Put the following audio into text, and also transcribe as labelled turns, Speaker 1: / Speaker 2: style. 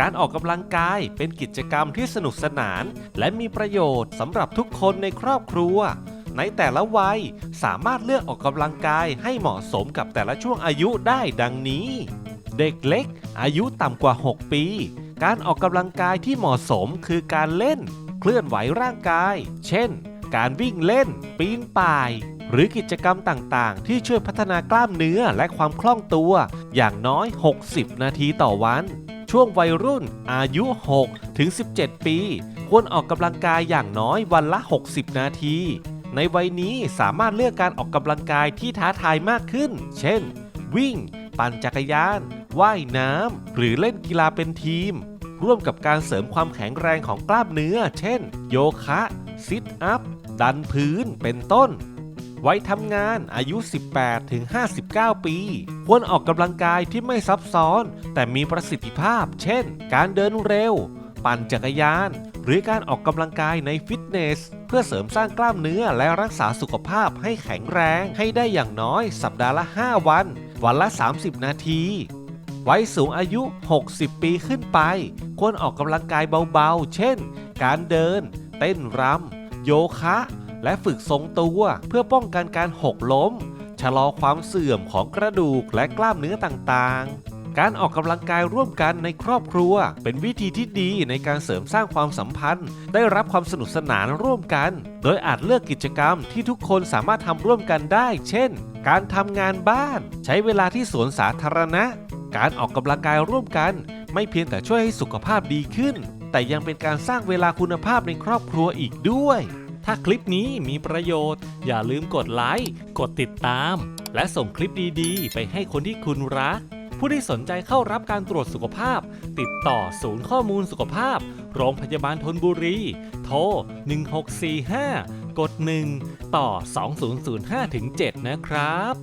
Speaker 1: การออกกำลังกายเป็นกิจกรรมที่สนุกสนาน และมีประโยชน์สำหรับทุกคนในครอบครัว ในแต่ละวัยสามารถเลือกออกกำลังกายให้เหมาะสมกับแต่ละช่วงอายุได้ดังนี้ เด็กเล็ก อายุต่ำกว่า 6 ปี การออกกำลังกายที่เหมาะสมคือการเล่น เคลื่อนไหวร่างกาย เช่น การวิ่งเล่น ปีนป่าย หรือกิจกรรมต่างๆ ที่ช่วยพัฒนากล้ามเนื้อและความคล่องตัว อย่างน้อย 60 นาทีต่อวัน ช่วงวัยรุ่น อายุ 6 ถึง 17 ปี ควรออกกำลังกายอย่างน้อยวันละ 60 นาที ในวัยนี้สามารถเลือกการออกกำลังกายที่ท้าทายมากขึ้น เช่น วิ่ง ปั่นจักรยาน ว่ายน้ำ หรือเล่นกีฬาเป็นทีม ร่วมกับการเสริมความแข็งแรงของกล้ามเนื้อ เช่น โยคะ ซิทอัพ ดันพื้น เป็นต้น ไวัยทำงานอายุ 18 ถึง 59 ปี ควรออกกำลังกายที่ไม่ซับซ้อน แต่มีประสิทธิภาพ เช่น การเดินเร็ว ปั่นจักรยาน หรือการออกกำลังกายในฟิตเนส เพื่อเสริมสร้างกล้ามเนื้อและรักษาสุขภาพให้แข็งแรงให้ได้อย่างน้อย สัปดาห์ละ 5 วัน วันละ 30 นาทีวัยสูงอายุ 60 ปีขึ้นไป ควรออกกำลังกายเบาๆ เช่น การเดิน เต้นรำโยคะ และฝึกทรงตัว เพื่อป้องกันการหกล้ม ชะลอความเสื่อมของกระดูกและกล้ามเนื้อต่างๆ การออกกำลังกายร่วมกันในครอบครัว เป็นวิธีที่ดีในการเสริมสร้างความสัมพันธ์ ได้รับความสนุกสนานร่วมกัน โดยอาจเลือกกิจกรรมที่ทุกคนสามารถทำร่วมกันได้ เช่น การทำงานบ้าน ใช้เวลาที่สวนสาธารณะ การออกกำลังกายร่วมกัน ไม่เพียงแต่ช่วยให้สุขภาพดีขึ้น แต่ยังเป็นการสร้างเวลาคุณภาพในครอบครัวอีกด้วย
Speaker 2: ถ้าคลิปนี้มีประโยชน์ อย่าลืมกดไลค์ กดติดตาม และส่งคลิปดีๆ ไปให้คนที่คุณรัก ผู้ที่สนใจเข้ารับการตรวจสุขภาพ ติดต่อศูนย์ข้อมูลสุขภาพ โรงพยาบาลทนบุรี โทร 1645 กด 1 ต่อ 2005-7 นะครับ